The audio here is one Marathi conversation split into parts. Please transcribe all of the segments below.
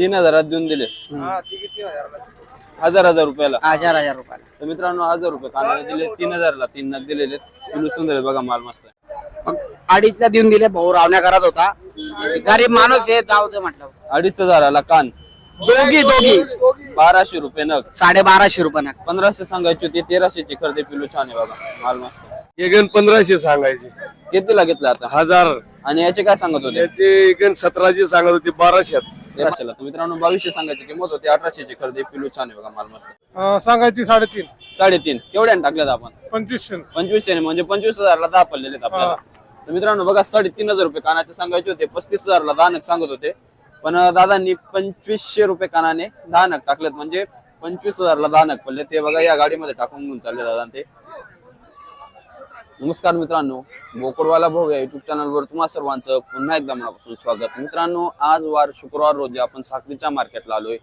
तीन हजारात देऊन दिले. हा ती किती हजाराला हजार हजार रुपयाला. हजार हजार रुपयाला. तर मित्रांनो हजार रुपये कानाने दिले तीन हजारला तीन नग दिलेले पिलू सुंदर आहे बघा माल मस्त आहे. मग अडीचला देऊन दिले भाऊ रावण्या करत होता. गरीब माणूस आहे जाऊ दे म्हटलं. अडीच हजाराला कान दोघी दोघी. बाराशे रुपये नग. साडे बाराशे रुपये ना पंधराशे सांगायची होती तेराशेची खरेदी पिलू छान आहे बघा माल मस्त आहे. हे गण पंधराशे सांगायचे. कितीला घेतला आता? हजार. आणि याचे काय सांगत होते? याचे गण सतराशे सांगत होते बाराशेत. तेराशेला तर मित्रांनो बावीसशे सांगायची किंमत होती अठराशेची खरेदी पिलू छान आहे बघा माल मस्त. अं, सांगायची साडेतीन. साडेतीन. केवढ्याने टाकल्यात आपण? पंचवीसशे पंचवीसशे म्हणजे पंचवीस हजारला दहा पडलेले आहेत आपल्याला. तर मित्रांनो बघा साडेतीन हजार रुपये कानाचे सांगायचे होते पस्तीस हजारला दहा नग सांगत होते. पण अं, दादांनी पंचवीसशे रुपये कानाने दहा नग टाकलेत म्हणजे पंचवीस हजारला दहा नग पडले. ते बघा या गाडीमध्ये टाकून घेऊन चालले दादा ते. नमस्कार मित्रांनो बोकडवाला भाऊ या युट्यूब चॅनलवर तुम्हा सर्वांचं पुन्हा एकदा मनापासून स्वागत. मित्रांनो आज वार शुक्रवार रोजी आपण साखरीच्या मार्केटला आलोय.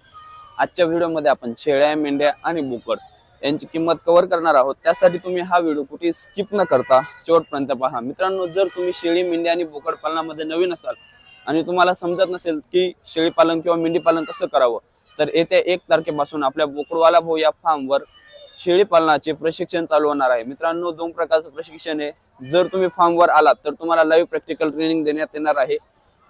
आजच्या व्हिडिओमध्ये आपण शेळ्या मेंढ्या आणि बोकड यांची किंमत कव्हर करणार आहोत. त्यासाठी तुम्ही हा व्हिडिओ कुठे स्किप न करता शेवटपर्यंत पहा. मित्रांनो जर तुम्ही शेळी मेंढ्या आणि बोकड पालनामध्ये नवीन असाल आणि तुम्हाला समजत नसेल की शेळी पालन किंवा मेंढी पालन कसं करावं तर येत्या एक तारखेपासून आपल्या बोकडवाला भाऊ या फार्मवर शेळी पालनाचे प्रशिक्षण चालू होणार आहे. मित्रांनो दोन प्रकारचं प्रशिक्षण आहे. जर तुम्ही फॉर्मवर आलात तर तुम्हाला लाईव्ह प्रॅक्टिकल ट्रेनिंग देण्यात येणार आहे.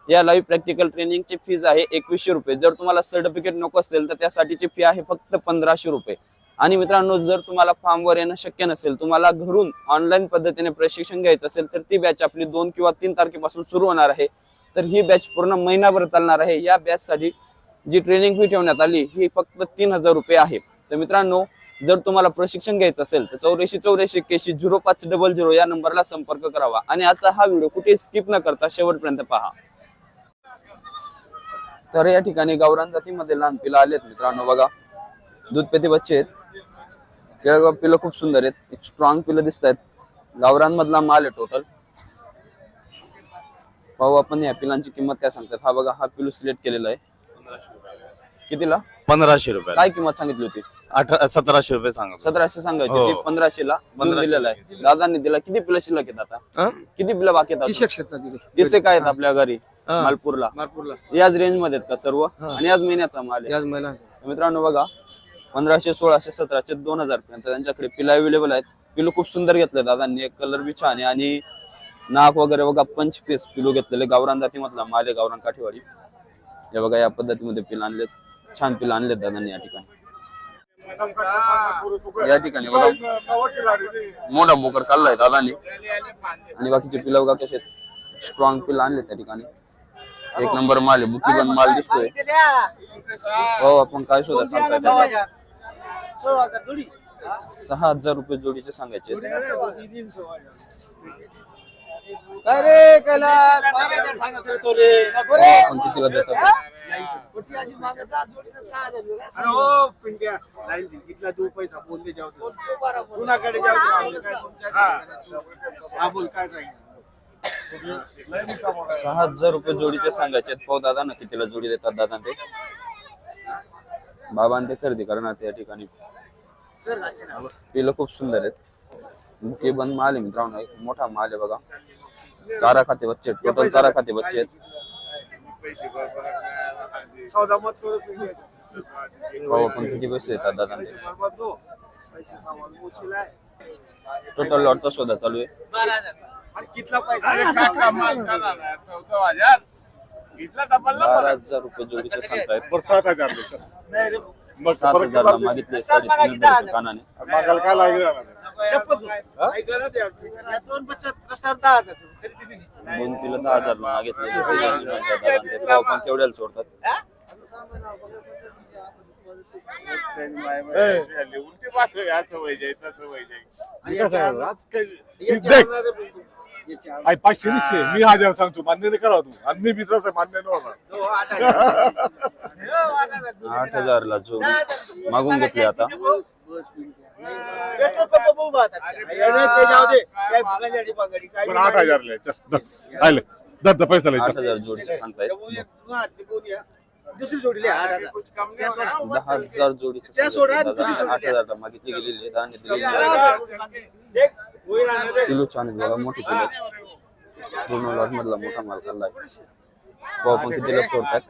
या लाईव्ह प्रॅक्टिकल ट्रेनिंगची फीज आहे एकवीसशे रुपये. जर तुम्हाला सर्टिफिकेट नको असेल तर त्यासाठीची फी आहे फक्त पंधराशे रुपये. आणि मित्रांनो जर तुम्हाला फॉर्मवर येणं शक्य नसेल तुम्हाला घरून ऑनलाईन पद्धतीने प्रशिक्षण घ्यायचं असेल तर ती बॅच आपली दोन किंवा तीन तारखेपासून सुरू होणार आहे. तर ही बॅच पूर्ण महिनाभर चालणार आहे. या बॅचसाठी जी ट्रेनिंग फी ठेवण्यात आली ही फक्त तीन हजार रुपये आहे. तर मित्रांनो जर तुम्हाला प्रशिक्षण घ्यायचं असेल तर चौऱ्याऐंशी चौऱ्याऐंशी एक्क्याऐंशी झिरो पाच डबल झिरो या नंबरला संपर्क करावा. आणि आजचा हा व्हिडिओ कुठे स्किप न करता शेवटपर्यंत पहा. तर या ठिकाणी गावरान जातीमध्ये लहान पिलं आलेत मित्रांनो बघा. दूध पेती बच्चे आहेत. केळगाव पिलं खूप सुंदर आहेत. एक स्ट्रॉंग पिलं दिसत आहेत गावरांमधला माल आहे टोटल पाहू आपण या पिलांची किंमत काय सांगतात. हा बघा हा पिलू सिलेक्ट केलेला आहे. कितीला? पंधराशे रुपये काय किंमत सांगितली होती? अठरा सतराशे रुपये सांगत. सतराशे सांगायची हो. पंधराशे ला 1500 दिलेला आहे. दादांनी दिला. किती पिलं शिल्लक आहेत आता? किती पिलं बाकी आहेत अजून? काय आहेत आपल्या घरी मालपूरला. याच रेंजमध्ये आहेत का सर्व? आणि याच महिन्याचा माल आहे. तर मित्रांनो बघा पंधराशे सोळाशे सतराशे दोन हजार पर्यंत त्यांच्याकडे पिलं अवेलेबल आहेत. पिलू खूप सुंदर घेतले दादांनी. एक कलर बी छान आहे. आणि नाक वगैरे बघा पंच पीस पिलू घेतलेले. गावरान जातीमधला माल आहे गावरान काठीवाडी. हे बघा या पद्धतीमध्ये पिलं आणलेत. छान पिलं आणलेत दादांनी या ठिकाणी. या ठिकाणी बघा. मोठा बोकर काढलाय दादांनी. आणि बाकीचे पिलं बघा कसे स्ट्रॉंग पिलं आणले त्या ठिकाणी. एक नंबर माल आहे. बुकी पण माल दिसतोय. हो आपण काय शोधा सांगताय? सहा हजार रुपये जोडीचे सांगायचे अरे कैलास बारा हजार तो रे. कितीला देतात? कुठे अशी मागत जा, जोडीनं सहा हजार रुपये काय अरे हो पिंट्या लाईन दिली तिथला तू पैसा बोल दे जाऊ दे. सांगतो बरोबर. कुणाकडे जाऊ दे आपलं काय तुमच्या हा. बोल काय सांगितलं? सहा हजार रुपये जोडीचे सांगायचे पाहू दादा ना कितीला जोडी देतात दादा ते. बाबा ते खरेदी करणार त्या ठिकाणी. चल, घालचे ना. पिलं खूप सुंदर आहेत. बुके बंद माल आहे मित्रांनो एक मोठा माल आहे बघा. चारा खाते बच्चे टोटल चारा खाते बच्चे आहेत. सौदा मत करू पिंट्या पाहू आपण किती पैसे देतात दादा ते बरोबर दो पैसे कामाला मुश्किल आहे. टोटल लॉटचा शोधा चालू आहे. हजार. कितला पैसा? बारा हजार रुपये जोडीचे सांगतायत सात हजार नाही रे. सात हजारला मागितले साडेतीन हजार कानाने. मागायला काय लागेल? चप्पल दोन बचत रस्त्यावर दहा हजार रुपये. तरी दिली नाही. दोन किलो दहा हजार मागितले. ते पाहू पण तेवढ्याला सोडतात. उलटी असं तसं आणि याच्या याच्या देख. याच्या. आई पाचशे निश्चय मी हजार सांगतो मान्य नाही करा तू. आणि मी बी तसं मान्य नाही होणार. हो, आठ हजार. हो, आठ हजार. जोडी. आठ हजारला जोडी. मागून घेतली आता. बस पण आठ हजार लय आले दर दर पैसा लय आठ हजार जोडी सांगतायत दुसरी जोडीले आठ हजार दहा हजार जोडी आठ हजार मागितली गेलेली आहे, दिलेली किलो छान बघा मोठी किलो पूर्ण लॉट मधला मोठा माल चाललाय भाऊ पण कितीला सोडतात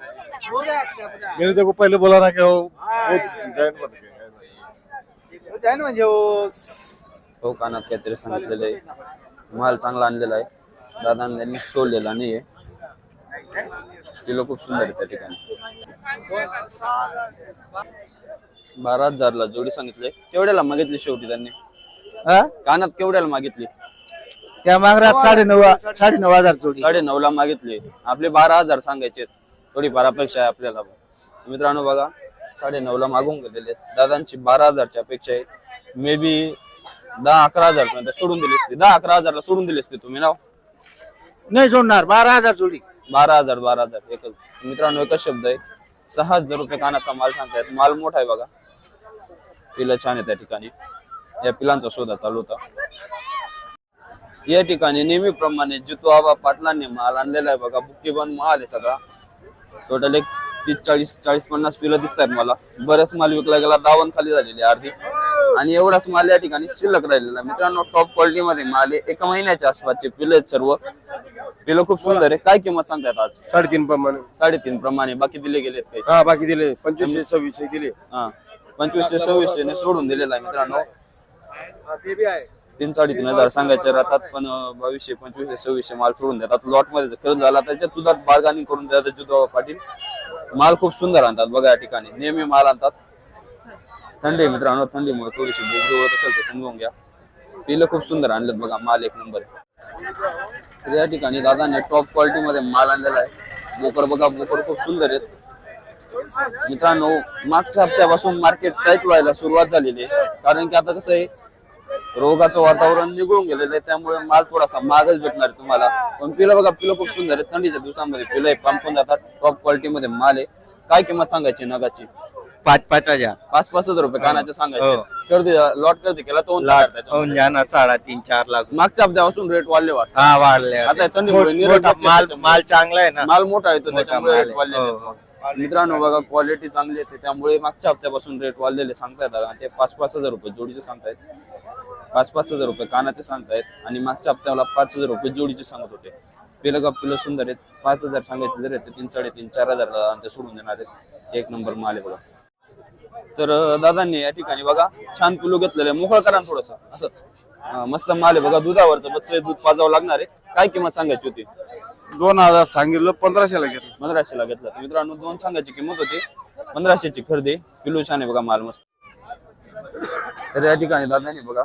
मैंने देखो पहिले बोला ना की हो, हो, बन गए म्हणजे हो, हो कानात काहीतरी सांगितलेलं आहे. माल चांगला आणलेला आहे. दादांनी सोडलेला नाहीये. किलो खूप सुंदर आहे त्या ठिकाणी. बारा हजारला जोडी सांगितले केवढ्याला मागितली शेवटी त्यांनी. कानात केवढ्याला मागितली? त्या मागरात साडे नऊ साडे नऊ हजार जोडी. साडे नऊ ला मागितली. आपले बारा हजार सांगायचे थोडीफार अपेक्षा आहे आपल्याला. मित्रांनो बघा साडे नऊ ला मागून गेलेले आहेत. दादांची बारा हजारची अपेक्षा आहे. मे बी दहा अकरा हजार पर्यंत सोडून दिली असते. दहा अकरा हजारला सोडून दिली असते तुम्ही नाव? नाही सोडणार. बारा हजार जोडी. बारा हजार बारा हजार. एकच. मित्रांनो एकच शब्द आहे. सहा हजार रुपये कानाचा माल सांगतायत. माल मोठा आहे बघा. पिलं छान आहे त्या ठिकाणी. या पिलांचा शोधा चालू होता. या ठिकाणी नेहमीप्रमाणे जितू आबा पाटलांनी माल आणलेला आहे बघा. बुक्की बंद माल आहे सगळा. टोटल एक तीस चाळीस चाळीस पन्नास पिलं दिसत आहेत मला. बरेच माल विकला गेला दावण खाली झालेली अर्धी. आणि एवढाच माल या ठिकाणी शिल्लक राहिलेला मित्रांनो टॉप क्वालिटी मध्ये माल आहे. एका महिन्याच्या आसपासचे पिलं आहेत सर्व. पिलं खूप सुंदर आहे. काय किंमत सांगतायत आज? साडेतीन प्रमाणे. साडेतीन प्रमाणे. बाकी दिले गेलेत काही? हा बाकी दिले. पंचवीसशे सव्वीसशे दिले. हा. पंचवीसशे सव्वीसशे ने सोडून दिलेला आहे मित्रांनो. ते बी आहे. तीन साडेतीन हजार सांगायचे राहतात पण बावीसशे पंचवीसशे सव्वीसशे माल सोडून देतात. लॉटमध्ये खर्च झाला त्याच्यात सुद्धा बार्गानिंग करून देतात जुतो पाटील. माल खूप सुंदर आणतात बघा या ठिकाणी. नेहमी माल आणतात. थंडी मित्रांनो थंडीमुळे थोडीशी बोगदी होत असेल तर समजून घ्या. पिलं खूप सुंदर आणलेत बघा माल एक नंबर. तर या ठिकाणी दादाने टॉप क्वालिटी मध्ये माल आणलेला आहे. बोकर बघा बोकर खूप सुंदर आहेत. मित्रांनो मागच्या हप्त्यापासून मार्केट टाईट व्हायला सुरुवात झालेली आहे. कारण की आता कसं आहे रोगाचं वातावरण निघून गेलेलं आहे. त्यामुळे माल थोडासा महागच भेटणार आहे तुम्हाला. पण पिलं बघा पिलं खूप सुंदर आहे. थंडीच्या दिवसामध्ये पिलं आहे पंपून जातात. टॉप क्वालिटी मध्ये माल आहे. काय किंमत सांगायची नगाची? पाच पाच हजार. पाच पाच हजार रुपये कानाचे सांगायचे. कर्दी लॉट कर्दी केला तो होऊन जाणार साडेतीन चार लाख. मागच्या हप्त्यापासून रेट वाढले वाटत. हा वाढले. आता थंडीमुळे बच्चे माल. माल चांगला आहे ना. माल मोठा येतो मोठा त्याच्यामुळे रेट आहे. मित्रांनो बघा क्वालिटी चांगली येते. त्यामुळे मागच्या हप्त्यापासून रेट वाढलेले सांगतायत दादा. ते पाच पाच हजार रुपये जोडीचे सांगतायत. पाच पाच हजार रुपये कानाचे सांगतायत. आणि मागच्या हप्त्याला पाच हजार रुपये जोडीचे सांगत होते. पिलं का पिलं सुंदर आहेत. पाच हजार सांगायचे जर येते तीन साडेतीन चार हजार ते सोडून देणार आहेत. एक नंबर माल आहे बघा. तर दादांनी या ठिकाणी बघा छान पिलू घेतलेलं आहे. मोकळ करा थोडस. असं. मस्त माल आहे बघा. दुधावरचं बच्चे दूध पाजावं लागणार आहे. काय किंमत सांगायची होती? दोन हजार सांगितलं पंधराशेला घेतलं. पंधराशेला घेतला. तर मित्रांनो दोन सांगायची किंमत होती. पंधराशेची खरेदी. पिलू छान आहे बघा माल मस्त. तर या ठिकाणी दादाने बघा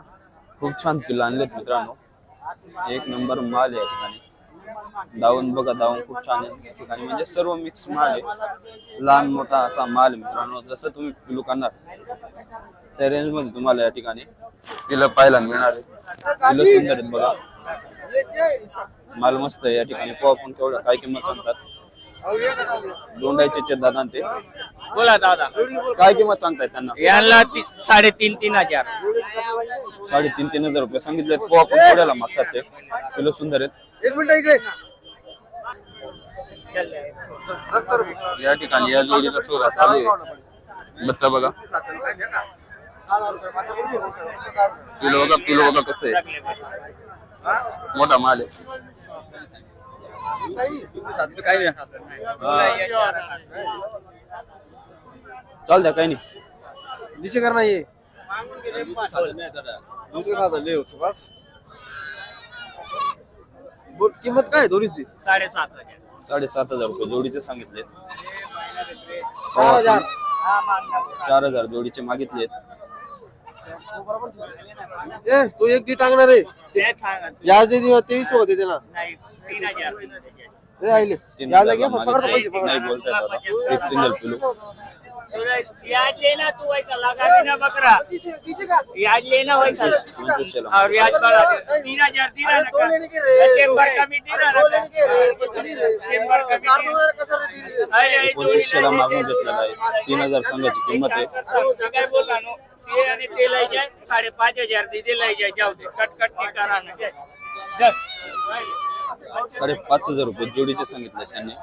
खूप छान पिल्लं आणलेत मित्रांनो. एक नंबर माल या ठिकाणी. दावून बघा दावून खूप छान आहे. या ठिकाणी म्हणजे सर्व मिक्स माल आहे. लहान मोठा असा माल आहे मित्रांनो. जसं तुम्ही पिलू करणार त्या रेंजमध्ये तुम्हाला या ठिकाणी पिलं पाहायला मिळणार आहे. पिलं सुंदर आहेत बघा. माल मस्त आहे या ठिकाणी पोहा पण केवढा काय किंमत सांगतात? दोंडायचे दादा आणि ते. बोला दादा. काय किंमत सांगतायत त्यांना? यांना ती- साडेतीन तीन हजार. साडेतीन तीन हजार रुपये. सांगितले पोहा पण केवढ्याला मागतात ते. किलो सुंदर आहेत. एक मिनिट इकडे. या ठिकाणी या जोडीचा शोधा चालू आहे. बच्चा बघा. किलो बघा किलो बघा कसं आहे. मोठा माल आहे. काय नाही चालत्या काही नाही दिशे कर नाही किंमत काय दोन्हीची साडेसात हज़ार. साडेसात हज़ार रुपये जोडीचे सांगितले चार हज़ार. चार हज़ार जोडीचे मागितले ए तो एक दी टांगणार आहे तेवीस होते त्याला तीन या जागी पकडतो. पैसे पकड. नाही बोलतायत आता एक सिंगल पिलो. याद लेना तू वैसा लगा देना बकरा. याद लेना वैसा और याद बढ़ा दे तीन हजार दिला ना का चेंबर कमिटी ना का चेंबर कमिटी अरे अरे एकोणतीसशेला मागून घेतलेला आहे तीन हजार सांगायची किंमत आहे. काय बोलला नो? ते आणि ते लई जाय साडेपाच हजार दे लई जाय जाऊ दे. कट कट नाही करा ना. साडेपाच हजार रुपये जोडीचे सांगितले त्यांनी.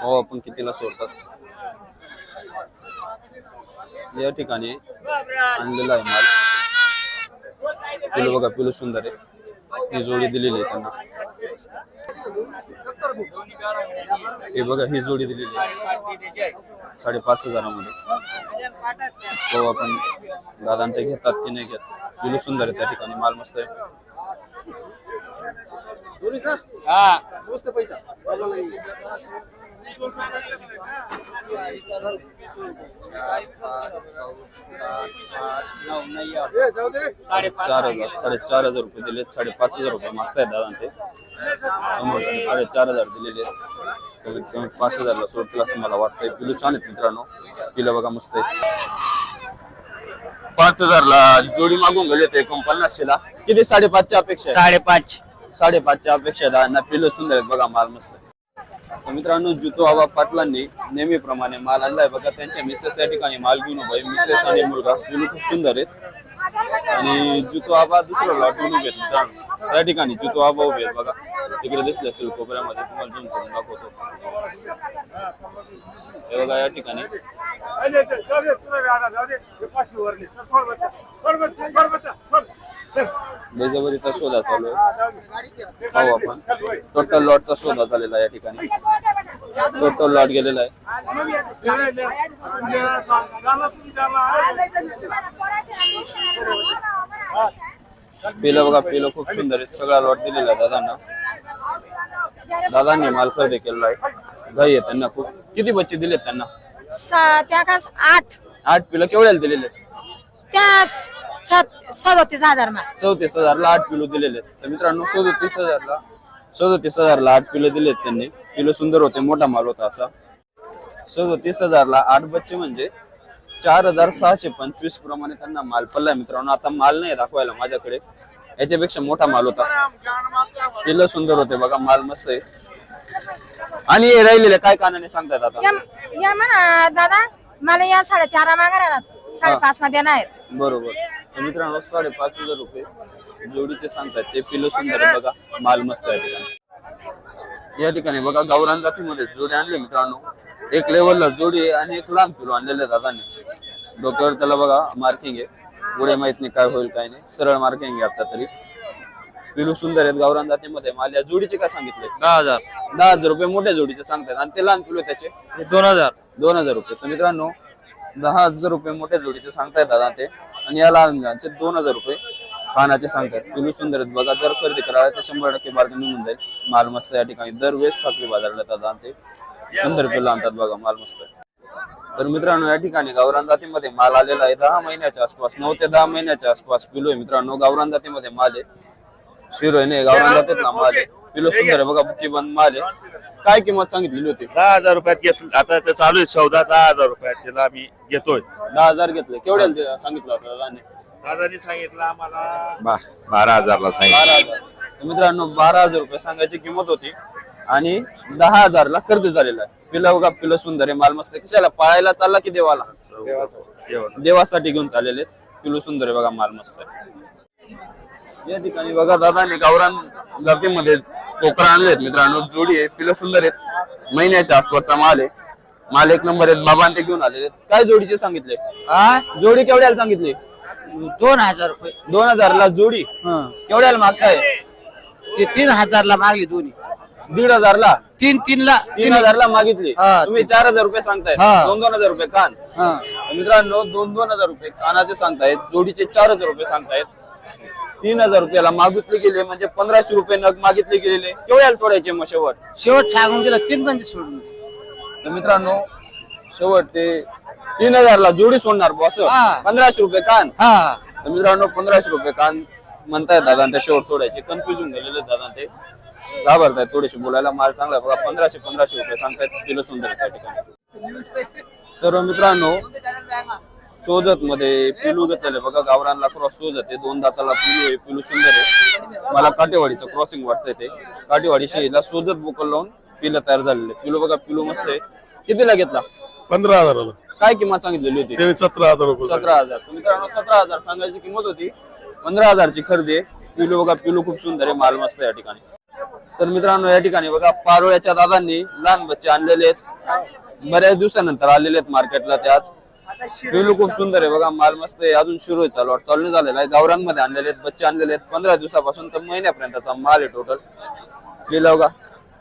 हो आपण कितीला सोडतात? या ठिकाणी आणलेला आहे माल. पिलू बघा पिलू सुंदर आहे. ही जोडी दिलेली आहे त्यांना. हे बघा ही जोडी दिलेली आहे. साडेपाच हजारामध्ये. तो आपण दादांत घेतात की नाही घेत. पिलू सुंदर आहे त्या ठिकाणी. माल मस्त आहे. हा मस्त पैसा दे रे. चार हजार साडेचार हजार रुपये दिलेत साडेपाच हजार रुपये मागतायत दादा ते समोर त्यांनी साडेचार हजार दिलेले आहेत. कमीत कमी पाच हजारला सोडतील असं मला वाटतंय पिलू छान आहेत मित्रांनो पिलं बघा मस्त आहेत पाच हजारला जोडी मागून गेले ते एकोणपन्नासशेला किती साडेपाचच्या अपेक्षा आहे? साडेपाच साडेपाचच्या अपेक्षा दहा पिलो सुंदर आहेत बघा माल मस्त तर मित्रांनो जुतो आबा पाटलांनी नेहमीप्रमाणे माल आणलाय. बघा त्यांच्या मिसेस त्या ठिकाणी माल घेऊन उभा आहे. मिसेस आणि मुलगा पिलू खूप सुंदर आहेत. आणि जुतो आबा दुसरा लॉट घेऊन उभे मित्रांनो. त्या ठिकाणी जुतो आबा उभे आहेत. बघा तिकडे दिसले असतील कोपऱ्यामध्ये. तुम्हाला झूम करून दाखवतो. हे बघा या ठिकाणी. बेजबरीचा शोधा चालू आहे पाहू आपण. टोटल लॉटचा शोधा झालेला आहे या ठिकाणी. टोटल लॉट गेलेला आहे. पिलं बघा पिलं खूप सुंदर आहेत. सगळा लॉट दिलेला आहे दादांना. दादांनी माल खरेदी केलेला आहे. गाई आहे त्यांना खूप. किती बच्चे दिलेत त्यांना? आठ. आठ पिलं केवढ्याला दिलेले? त्या सदोतीस हजार मा चौतीस हजारला आठ किलो दिलेले आहेत. तर मित्रांनो सदोतीस हजारला सदोतीस हजारला आठ किलो दिलेत त्यांनी. किलो सुंदर होते मोठा माल होता असा. सदोतीस हजारला आठ बच्चे म्हणजे चार हजार सहाशे पंचवीस प्रमाणे त्यांना माल पडलाय. मित्रांनो आता माल नाही दाखवायला माझ्याकडे. याच्यापेक्षा मोठा माल होता. किलो सुंदर होते बघा माल मस्त आहे. आणि हे राहिलेले काय कानाने सांगतायत आता? या या म्हणा दादा. मला या साडेचार मागा साडेपाच मध्ये नाही बरोबर. तर मित्रांनो साडेपाच हजार रुपये जोडीचे सांगतात ते पिलो सुंदर आहे बघा. माल मस्त आहे या ठिकाणी. या ठिकाणी बघा गावरान जातीमध्ये जोडी आणले मित्रांनो. एक लेवलला जोडी आहे आणि एक लहान पिलो आणलेले दादाने डोक्यावर त्याला बघा मार्किंग आहे. पुढे माहीत नाही काय होईल काय नाही. सरळ मार्किंग आहे आता तरी. पिलू सुंदर आहेत गावरान जातीमध्ये. माल या जोडीचे काय सांगितले? दहा हजार. दहा हजार रुपये मोठ्या जोडीचे सांगतात. आणि ते लहान पिलो त्याचे? दोन हजार. दोन हजार रुपये. तर मित्रांनो दहा हजार रुपये मोठ्या जोडीचे सांगतायत दादा ते. आणि या लहान मुलांचे दोन हजार रुपये खानाचे सांगतात पिलू सुंदर आहेत बघा जर खरेदी करायला तर शंभर टक्के मार्ग निघून जाईल. माल मस्त या ठिकाणी. दरवेळेस साखरी बाजारला दादा ते. सुंदर रुपये आणतात बघा माल मस्त. तर मित्रांनो या ठिकाणी गावरान जातीमध्ये माल आलेला आहे. दहा महिन्याच्या आसपास नऊ ते दहा महिन्याच्या आसपास पिलो आहे मित्रांनो. गावरान जातीमध्ये माल आहे. शिरो आहे गावरान जातीतला माल आहे. पिलो सुंदर आहे बघा बुकी बंद माल आहे. काय किंमत सांगितलेली होती? दहा हजार रुपयात घेतलं. आता ते चालू आहे. सौदा दहा हजार रुपयात त्याला आम्ही घेतोय. दहा हजार घेतले. केवढ्याला ते सांगितलं होतं दादाने? दादानी सांगितलं आम्हाला बारा हजारला सांगितलं. बारा हजार. तर मित्रांनो बारा हजार रुपये सांगायची किंमत होती आणि दहा हजारला खर्च झालेला आहे. पिलं बघा पिलं सुंदर आहे. माल मस्त आहे. कशाला? पाळायला चालला की देवाला? जेवण देवासाठी घेऊन चाललेले आहेत. पिलू सुंदर आहे बघा माल मस्त आहे. या ठिकाणी बघा दादाने गावरान जातीमध्ये कोकरा आणलेत मित्रांनो जोडी आहे पिलं सुंदर आहेत. महिन्याच्या आसपासचा माल आहे. माल एक नंबर आहेत बाबांनी ते घेऊन आलेले आहेत. काय जोडीचे सांगितले? जोडी केवढ्याला सांगितली? दोन हजार रुपये. दोन हजारला जोडी? केवढ्याला मागताय? ते तीन हजारला मागली दोन्ही. दीड हजारला? तीन तीन ला तीन हजारला मागितली. हा. तुम्ही चार हजार रुपये सांगताय. हा. दोन दोन हजार रुपये कान. तर मित्रांनो दोन दोन हजार रुपये कानाचे सांगतायत. जोडीचे चार हजार रुपये सांगतायत. तीन हजार रुपयाला मागितले गेले म्हणजे पंधराशे रुपये नग मागितले गेलेले. केवढ्याला तोडायचे मग शेवट? शेवट सांगून दिला तीन बंदी सोडून. तर मित्रांनो शेवट ते तीन हजारला जोडी सोडणार बॉस हा. पंधराशे रुपये कान. हा. तर मित्रांनो पंधराशे रुपये कान म्हणतायत दादा ते शेवट सोडायचे. कन्फ्युजन गेलेले दादा ते. घाबरतायत थोडेसे बोलायला माल चांगला आहे. बघा पंधराशे पंधराशे रुपये सांगतायत किलो सुंदर त्या ठिकाणी. तर मित्रांनो सोजत मध्ये पिलू घेतलेले बघा गावरानला क्रॉस सोजत आहे. दोन दाताला पिलू आहे पिलू सुंदर आहे. मला काटेवाडीचं क्रॉसिंग वाटतंय ते. काटेवाडी शेळीला सोजत बोकल लावून पिलं तयार झालेले पिलू बघा पिलू मस्त आहे. कितीला घेतला? पंधरा हजाराला. काय किंमत सांगितलेली होती? त्याने सतरा हजार रुपये सतरा हजार. तर मित्रांनो सतरा हजार सांगायची किंमत होती. पंधरा हजारची खरेदी आहे. पिलू बघा पिलू खूप सुंदर आहे. माल मस्त या ठिकाणी. तर मित्रांनो या ठिकाणी बघा पारोळ्याच्या दादांनी लहान बच्चे आणलेले आहेत. बऱ्याच दिवसानंतर आलेले आहेत मार्केटला ते आज. पिलू खूप सुंदर आहे बघा माल मस्त आहे. अजून सुरू आहे चालू. चालू झालेला आहे. गावरांमध्ये आणलेले आहेत बच्चे आणलेले आहेत. पंधरा दिवसापासून तर महिन्यापर्यंतचा माल आहे टोटल पिला बघा.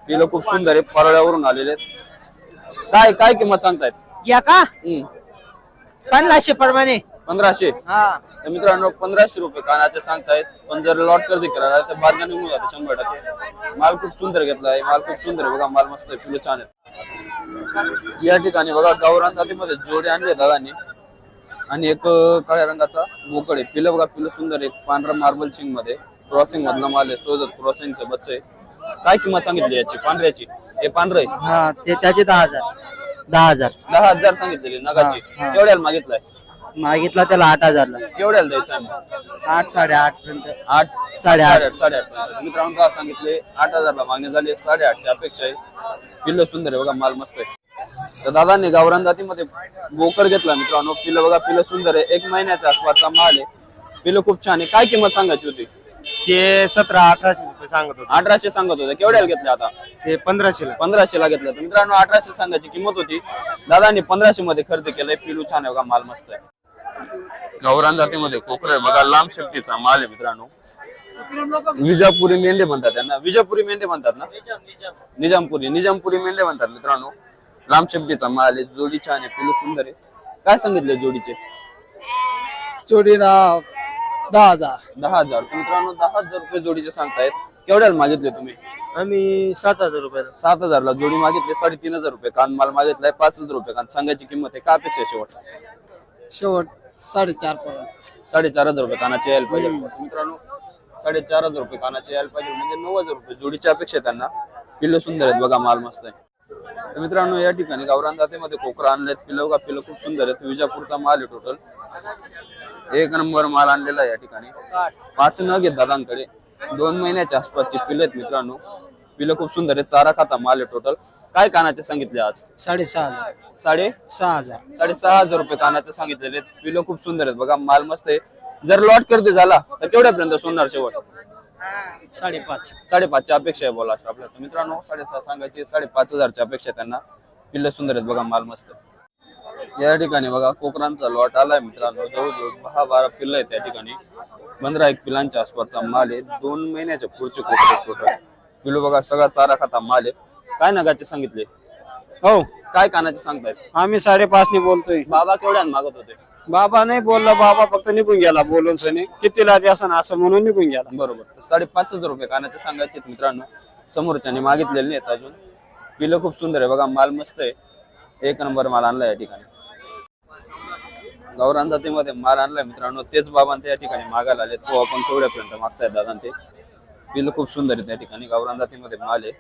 पिलं खूप सुंदर आहे. परळ्यावरून आलेले आहेत. काय काय किंमत सांगतायत? या का? हम्म. पन्नासशे प्रमाणे पंधराशे. हा. तर मित्रांनो पंधराशे रुपये कानाचे सांगतायत. पण जर लॉट कर्ज केला तर बार्गेनिंग होऊन जाते शंभर टक्के. माल खूप सुंदर घेतला आहे माल खूप सुंदर आहे बघा माल मस्त आहे फुलं छान आहेत. या ठिकाणी बघा गावरान जातीमध्ये जोडे आणले दादांनी. आणि एक काळ्या रंगाचा बोकड आहे. पिलं बघा पिलं सुंदर आहे. पांढरा मार्बल सिंगमध्ये. क्रॉसिंग मधला माल आहे. सोजत क्रॉसिंगचं बच्च आहे. काय किंमत सांगितली याची? पांढऱ्याची? हे पांढरं आहे. हा ते त्याचे दहा हजार. दहा हजार. दहा हजार सांगितलेली नगाची. केवढ्याला मागितलाय. मागितला त्याला आठ हजारला. केवढ्याला द्यायचं? आठ साडेआठ पर्यंत. आठ? साडेआठ. साडेआठ साडेआठ. मित्रांनो सांगितले आठ हजारला मागणी झाली साडेआठच्या अपेक्षा आहे. पिल्ल सुंदर आहे बघा माल मस्त आहे. तर दादांनी गावरान जातीमध्ये बोकर घेतला मित्रांनो. पिल्ल बघा पिल्ल सुंदर आहे. एक महिन्याच्या आसपासचा माल आहे. पिल्ल खूप छान आहे. काय किंमत सांगायची होती? ते सतरा अठराशे रुपये सांगत होते. अठराशे सांगत होते. केवढ्याला घेतले आता? ते पंधराशे ला पंधराशे ला घेतलं. तर मित्रांनो अठराशे सांगायची किंमत होती. दादांनी पंधराशे मध्ये खरेदी केलंय. पिलू छान आहे बघा माल मस्त आहे. गावरान जातीमध्ये कोकरे बघा लांब शेपटीचा माल आहे मित्रांनो. विजापुरी मेंढे म्हणतात त्यांना. विजापुरी मेंढे म्हणतात ना? निजामपुरी. निजामपुरी मेंढे म्हणतात मित्रांनो. लांब शेपटीचा माल आहे. जोडी छान आहे. पिलू सुंदर आहे. काय सांगितले जोडीचे? जोडीला दहा हजार. दहा हजार. तर मित्रांनो दहा हजार रुपये जोडीचे सांगतायत. केवढ्याला मागितले तुम्ही? आम्ही सात हजार रुपयाला सात हजारला जोडी मागितली साडेतीन हजार रुपये. कान माल मागितलाय पाच हजार रुपये. कान सांगायची किंमत आहे का अपेक्षा आहे शेवट शेवट साडेचार पर्यंत साडेचार हजार रुपये कानाचे यायला पाहिजे. मित्रांनो साडेचार हजार रुपये कानाचे यायला पाहिजे म्हणजे नऊ हजार रुपये जोडीची अपेक्षा आहे त्यांना. पिल्लं सुंदर आहेत बघा माल मस्त आहे. तर मित्रांनो या ठिकाणी गावरान जातीमध्ये कोकरा आणलेत. पिलं बघा पिलं खूप सुंदर आहेत. विजापूरचा माल आहे टोटल एक नंबर माल आणलेला आहे या ठिकाणी. पाच नग आहेत दादांकडे. दोन महिन्याच्या आसपासची पिलं आहेत मित्रांनो. पिलं खूप सुंदर आहेत. चारा खाता माल आहे टोटल काय कानाचे सांगितले आज? साडेसहा हजार. साडे? सहा हजार. साडेसहा हजार रुपये कानाचे सांगितलेले आहेत. पिलं खूप सुंदर आहेत. बघा माल मस्त आहे. जर लॉट करते झाला तर केवढ्यापर्यंत सोडणार शेवट? साडेपाच. साडेपाचच्या अपेक्षा आहे बोला आपल्या. तर मित्रांनो साडेसहा सांगायचे साडेपाच हजारच्या अपेक्षा आहे त्यांना. पिल्लं सुंदर आहेत. बघा माल मस्त आहे. या ठिकाणी बघा कोकरांचा लॉट आलाय मित्रांनो. जवळजवळ दहा बारा पिल्लं आहेत त्या ठिकाणी. पंधरा एक पिलांच्या आसपासचा माल आहे. दोन महिन्याच्या पुढचे कोकरे पिल्लू बघा सगळा चारा खाता माल आहे. काय नगाचे सांगितले? हो. काय कानाचे सांगतायत? आम्ही साडेपाचने बोलतोय. बाबा केवढ्यात मागत होते? बाबा नाही बोलला बाबा फक्त निघून गेला बोलून सनी. कितीला द्यासन असं म्हणून निघून गेला. बरोबर. साडेपाच हजार रुपये कानाचे सांगायचे मित्रांनो. समोरच्याने मागितलेले नाहीत अजून. पिलं खूप सुंदर आहे. बघा माल मस्त आहे. एक नंबर माल आणला या ठिकाणी. गावरान जातीमध्ये माल आणलाय मित्रांनो. तेच बाबांते या ठिकाणी मागायला आले तो आपण केवढ्यापर्यंत मागतायत दादा ते पिलं खूप सुंदर आहे त्या ठिकाणी. गावरान जातीमध्ये माल आहे.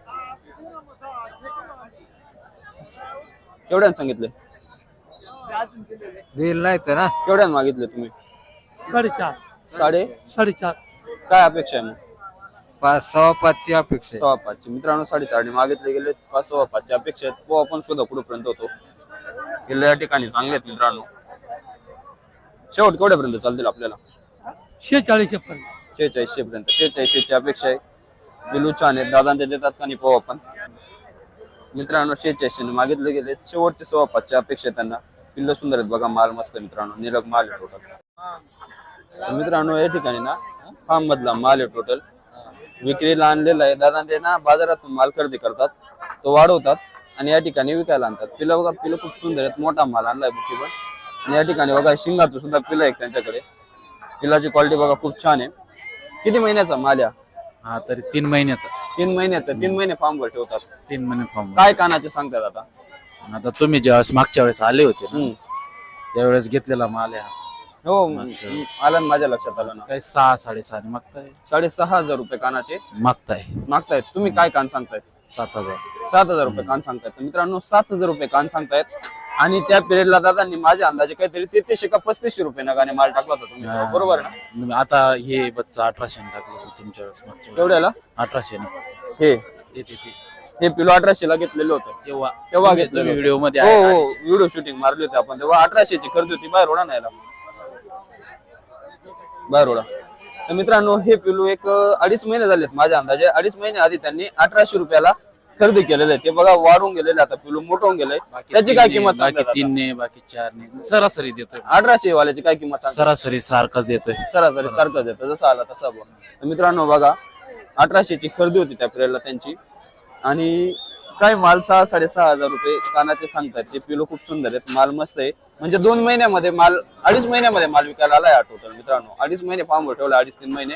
केवढ्यानं सांगितले दिल नाही तर ना केवढ्यानं मागितले तुम्ही? साडेचार. साडे? साडेचार. काय अपेक्षा आहे मग? पाच सव्वा पाचची अपेक्षा सव्वा पाचशे मित्रांनो साडेचारने मागितले गेले पाच सव्वा पाचशे अपेक्षा आहेत. तो आपण सुद्धा कुठपर्यंत होतो? किल्ले या ठिकाणी चांगले आहेत मित्रांनो. शेवट केवढ्यापर्यंत चालतील आपल्याला? शेचाळीस पर्यंत शेहेचाळीसशे पर्यंत शेहेचाळीसशेची अपेक्षा आहे. बिलू छान आहेत. दादा ते देतात का नाही पाहू आपण? मित्रांनो शेहेचाळीसशे मागितले गेले. शेवटचे सव्वा पाचशे अपेक्षा आहे त्यांना. पिल्ल सुंदर आहेत बघा माल मस्त आहे मित्रांनो. निरग माल आहे टोटल मित्रांनो या ठिकाणी ना फार्म मधला माल आहे टोटल विक्रीला आणलेला आहे. दादा ते ना बाजारातून माल खरेदी करतात. तो वाढवतात आणि या ठिकाणी विकायला आणतात. पिलं बघा पिलं खूप सुंदर आहेत. मोठा माल आणलाय बुकी पण आणि या ठिकाणी बघा शिंगाचं सुद्धा पिलं आहे त्यांच्याकडे. पिलाची क्वालिटी बघा खूप छान आहे. किती महिन्याचा माल या? हा तरी तीन महिन्याचा. तीन महिन्याचा. तीन महिने फार्मवर ठेवतात. तीन महिने फॉर्म काय कानाचे सांगतात आता? आता तुम्ही ज्यावेळेस मागच्या वेळेस आले होते ना हम्म. त्यावेळेस घेतलेला माल आहे हा. हो. आलं ना माझ्या लक्षात आलं ना. काही सहा साडेसहा ने मागताय? साडेसहा हजार रुपये कानाचे. मागताय. मागतायत. तुम्ही काय कान सांगतायत? सात हजार. सात हजार रुपये कान सांगतायत. तर मित्रांनो सात हजार रुपये कान सांगतायत. आणि त्या पिरियडला दादांनी माझ्या अंदाजे काहीतरी तेहतीसशे का पस्तीसशे रुपये नगाने माल टाकला होता तुम्ही. हा. बरोबर ना? आता हे बच्चा अठराशे टाकलं होतं तुमच्या वेळेस मागच्या वेळेस. केवढ्याला अठराशे हे. ते ते ते. हे पिलो अठराशे ला घेतलेलं होतं. तेव्हा. तेव्हा घेतलेलं होतं. व्हिडिओमध्ये हो आहे हो. ना. व्हिडिओ शूटिंग मारली होती आपण. तेव्हा अठराशेची खरेदी होती बाहेर ओढा न्यायला ओढा तर मित्रांनो हे पिलू एक अडीच महिने झालेत माझ्या अंदाजे. अडीच महिने आधी त्यांनी अठराशे रुपयाला खरेदी केलेलं ते बघा वाढून गेलेले आता पिलू मोठं होऊन गेलंय बाकी त्याची काय किंमत बाकी सांगतात आता? तीनने बाकी चारने. सरासरी देतोय. अठराशे वाल्याची काय किंमत सांगतात सरासरी सारखाच देतोय. सरासरी सारखंच येतं जसं आला तसा बोल. तर मित्रांनो बघा अठराशेची खरेदी होती त्या पिरियडला त्यांची. आणि काय माल सहा साडेसहा हजार रुपये कानाचे सांगतात. ते पिलो खूप सुंदर आहेत. माल मस्त आहे. म्हणजे दोन महिन्यामध्ये माल अडीच महिन्यामध्ये माल विकायला आलाय हा टोटल मित्रांनो. अडीच महिने फार्मवर ठेवला अडीच तीन महिने.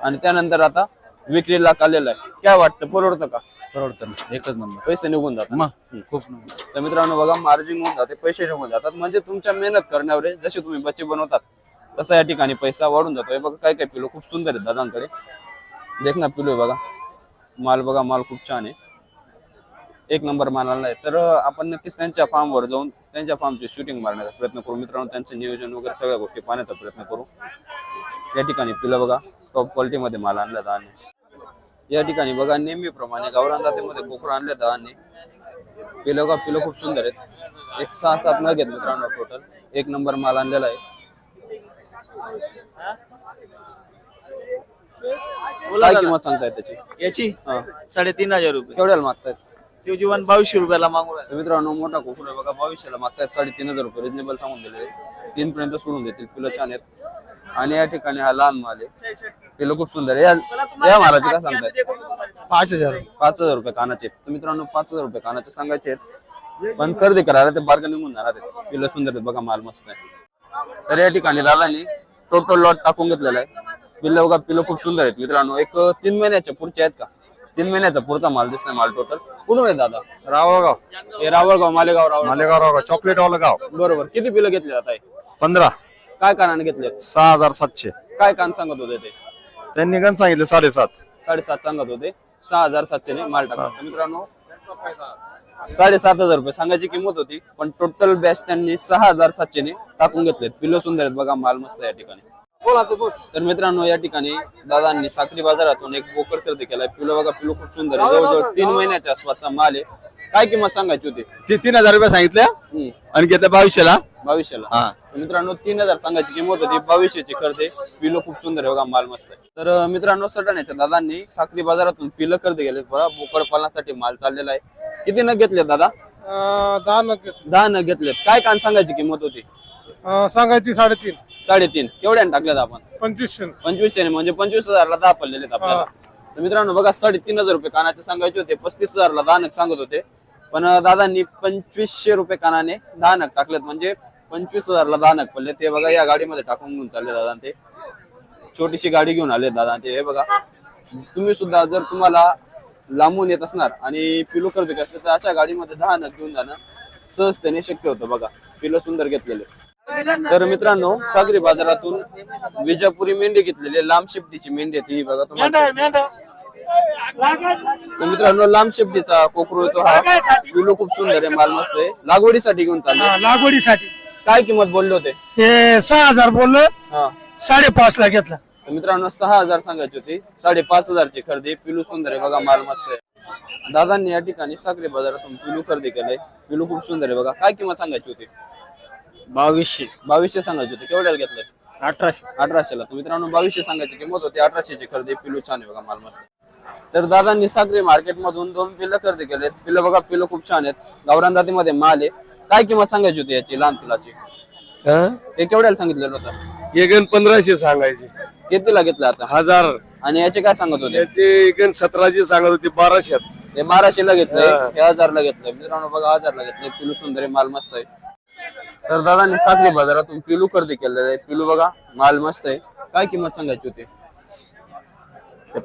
आणि त्यानंतर आता विक्रीला आलेला आहे. काय वाटतं परवडतं का? परवडतं ना. एकच नंबर पैसे निघून जातात. मग खूप नंबर तर मित्रांनो बघा मार्जिन होऊन जाते पैसे निघून जातात. म्हणजे तुमच्या मेहनत करण्यावर आहे. जसे तुम्ही बच्चे बनवतात तसा या ठिकाणी पैसा वाढून जातो. हे बघा काय काय पिलो खूप सुंदर आहेत दादांकडे. देख ना पिलो आहे बघा. माल बघा माल खूप छान आहे. एक नंबर माल आला आहे तर आपण नक्कीच त्यांच्या फार्मवर जाऊन त्यांच्या फार्मची शूटिंग मारण्याचा प्रयत्न करू. मित्रांनो त्यांचं नियोजन वगैरे सगळ्या गोष्टी पाहण्याचा प्रयत्न करू. या ठिकाणी पिलं बघा. टॉप क्वालिटीमध्ये माल आणला दहाने या ठिकाणी बघा नेहमीप्रमाणे गावरान जातीमध्ये कोकरं आणले दहाने पिलं का पिलं खूप सुंदर आहेत. एक सहा सात नग आहेत मित्रांनो टोटल एक नंबर माल आणलेला आहे. काय किंमत सांगतायत त्याची? याची. साडेतीन हजार रुपये. केवढ्याला मागतायत? तो जीवन बावीसशे रुपयाला मागू तर मित्रांनो मोठा कोकरू आहे बघा बावीसशेला मागतायत साडेतीन हजार रुपये. रिजनेबल सांगून दिले तीन पर्यंत सोडून देतील. पिलं छान आहेत. आणि या ठिकाणी हा लहान माल आहे. पिलं खूप सुंदर आहे. या या मालाचे काय सांगतायत पाच हजार. पाच हजार रुपये कानाचे. तर मित्रांनो पाच हजार रुपये कानाचे सांगायचे आहेत. पण खरेदी करायला ते बार्गन निघून जाणार आहेत. पिलं सुंदर आहेत बघा माल मस्त आहे. तर या ठिकाणी दादानी टोटल लॉट टाकून घेतलेला आहे. पिल्लं बघा पिलं खूप सुंदर आहेत मित्रांनो. एक तीन महिन्याच्या पुढचे आहेत का? तीन महिन्याचा पुढचा माल दिसतोय माल टोटल कुठून आहे दादा? रावळगाव. हे रावळगाव मालेगाव रावळ मालेगाव रावगाव चॉकलेट वाला गाव. बरोबर. किती पिलं घेतले जात आहे पंधरा. काय कानाने घेतले सहा हजार सातशे. काय कान सांगत होते ते? त्यांनी गण सांगितले साडेसात. साडेसात सांगत होते. सहा हजार सातशे ने माल टाकला. तर मित्रांनो साडेसात हजार रुपये सांगायची किंमत होती पण टोटल बॅच त्यांनी सहा हजार सातशे ने टाकून घेतलेत. पिलो सुंदर आहेत बघा माल मस्त आहे या ठिकाणी. तर मित्रांनो या ठिकाणी दादांनी साखरी बाजारातून एक बोकर खरेदी केलाय. पिलो बघा पिलो खूप सुंदर आहे. जवळजवळ तीन महिन्याच्या आसपासचा माल आहे. काय किंमत सांगायची होती? ते तीन हजार रुपये सांगितले हम्म, आणि घेतले बावीसशेला. बावीसशेला. हा. तर मित्रांनो तीन हजार सांगायची किंमत होती. बावीसशेची खरेदी. पिलो खूप सुंदर आहे बघा माल मस्त आहे. तर मित्रांनो सटाण्याच्या दादांनी साखरी बाजारातून पिलं खरेदी केले. बघा बोकड पालनासाठी माल चाललेला आहे. किती नग घेतले दादा? दहा नग दहा नग घेतलेत. काय कान सांगायची किंमत होती? सांगायची साडेतीन. साडेतीन. केवढ्याने टाकल्यात आपण? पंचवीसशे पंचवीसशे म्हणजे पंचवीस हजारला दहा पडलेले आपल्याला तर मित्रांनो बघा साडेतीन हजार रुपये कानाचे सांगायचे होते पस्तीस हजारला दहा सांगत होते. पण दादांनी पंचवीसशे रुपये कानाने दहा नग टाकलेत म्हणजे पंचवीस हजारला दहा नग पडले. ते बघा या गाडीमध्ये टाकून घेऊन चालले दादा ते छोटीशी गाडी घेऊन आले दादा ते हे बघा. तुम्ही सुद्धा जर तुम्हाला लांबून येत असणार आणि पिलो खरेदी करते तर अशा गाडीमध्ये दहा नग घेऊन जाणं सहजतेने शक्य होतं बघा. पिलो सुंदर घेतलेले. तर मित्रांनो सागरी बाजारातून विजापुरी मेंढी घेतलेली लांब शिफ्टीची मेंढी आहे ती बघा तुम्हाला. तर मित्रांनो लांब शिफ्टीचा कोकरू येतो हा. पिलो खूप सुंदर आहे माल मस्त आहे. लागवडीसाठी घेऊन चालले. लागवडीसाठी. काय किंमत बोलले होते? हे सहा हजार बोललो. हा. साडेपाच ला घेतला. तर मित्रांनो सहा हजार सांगायची होती. साडेपाच हजारची खरेदी. पिलू सुंदर आहे बघा माल मस्त आहे. दादांनी या ठिकाणी साखरी बाजारातून पिलू खरेदी केलंय. पिलू खूप सुंदर आहे बघा. काय किंमत सांगायची होती? बावीसशे बावीसशे सांगायची होती. केवढ्याला घेतलंय? अठराशे. अठराशेला. तर मित्रांनो बावीसशे सांगायची किंमत होती. अठराशेची खरेदी पिलू छान आहे बघा माल मस्त. तर दादांनी साखरी मार्केट मधून दोन पिल्लं खरेदी केलेत. पिल्लं बघा पिल्लं खूप छान आहेत. गावरान जातीमध्ये माल आहे. काय किंमत सांगायची होती याची लहान पिलाची? हे? केवढ्याला सांगितलेलं होतं? हे गण पंधराशे सांगायचे. कितीला घेतलं आता? हजार. आणि याचे काय सांगत होते? याचे गण सतराशे सांगत होते बाराशे. हे बाराशे ला घेतलंय. हे. हजारला घेतलंय. मित्रांनो बघा हजारला घेतलंय. पिलू सुंदर आहे माल मस्त आहे. तर दादांनी साखरी बाजारातून पिलू खरेदी केलेलं आहे पिलू बघा माल मस्त आहे. काय किंमत सांगायची होती?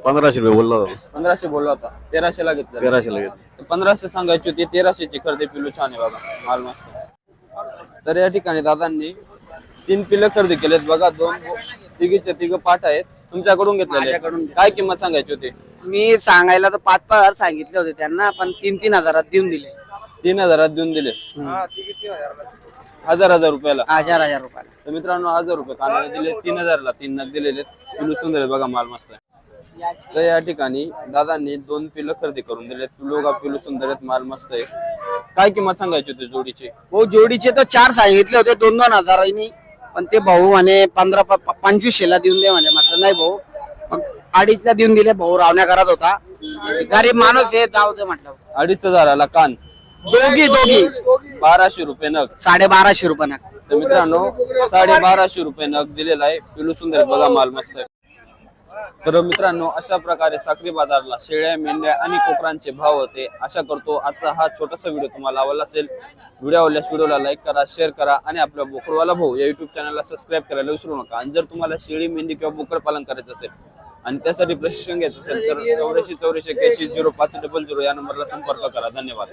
पंधराशे रुपये बोलला पंधराशे बोलला होता. तेराशे ला घेतलं. तेराशे लागेल पंधराशे सांगायची होती. तेराशेची खरेदी पिलू छान आहे बघा माल मस्त आहे. तर या ठिकाणी दादांनी तीन पिलं खरेदी केलेत बघा दोन तिघीचे तिघ पाठ आहेत. तुमच्याकडून घेतलेले काय किंमत सांगायची होती? मी सांगायला तर पाच पाच हजार सांगितले होते त्यांना पण तीन तीन हजारात देऊन दिले. तीन हजारात देऊन दिले. हजार हजार रुपयाला. हजार हजार रुपयाला. तर मित्रांनो हजार रुपये कांद्याला दिले तीन हजारला तीन नग दिलेले पिलू सुंदर बघा माल मस्त आहे. तर या ठिकाणी दादांनी दोन पिलं खरेदी करून दिले पिलू का पिलू सुंदर आहेत माल मस्त आहे. काय किंमत सांगायची होती जोडीची? हो जोडीचे तर चार सांगितले होते दोन दोन हजारांनी. पण ते भाऊ म्हणे पंधरा पंचवीसशेला देऊन दे म्हणे. म्हटलं नाही भाऊ मग अडीचला देऊन दिले भाऊ रावण्या करत होता. गरीब माणूस आहे जाऊ दे म्हटलं. अडीच हजाराला कान. दोघी दोघी. बाराशे रुपये नग. साडे बाराशे रुपये ना तर मित्रांनो साडे बाराशे रुपये नग दिलेला आहे. पिलू सुंदर बघा माल मस्त आहे. तर मित्रांनो अशा प्रकारे साखरी बाजारला शेळ्या मेंढ्या आणि कोकरांचे भाव होते. आशा करतो आजचा हा छोटासा व्हिडिओ तुम्हाला आवडला असेल. व्हिडिओ आवडल्यास व्हिडिओला लाईक करा शेअर करा आणि आपल्या बोकडवाला भाऊ या युट्यूब चॅनलला सबस्क्राईब करायला विसरू नका. आणि जर तुम्हाला शेळी मेंढी किंवा बोकड पालन करायचं असेल आणि त्यासाठी प्रशिक्षण घ्यायचं असेल तर चौऱ्याऐंशी चौऱ्याऐंशी एक्याऐंशी झिरो पाच डबल झिरो या नंबरला संपर्क करा. धन्यवाद.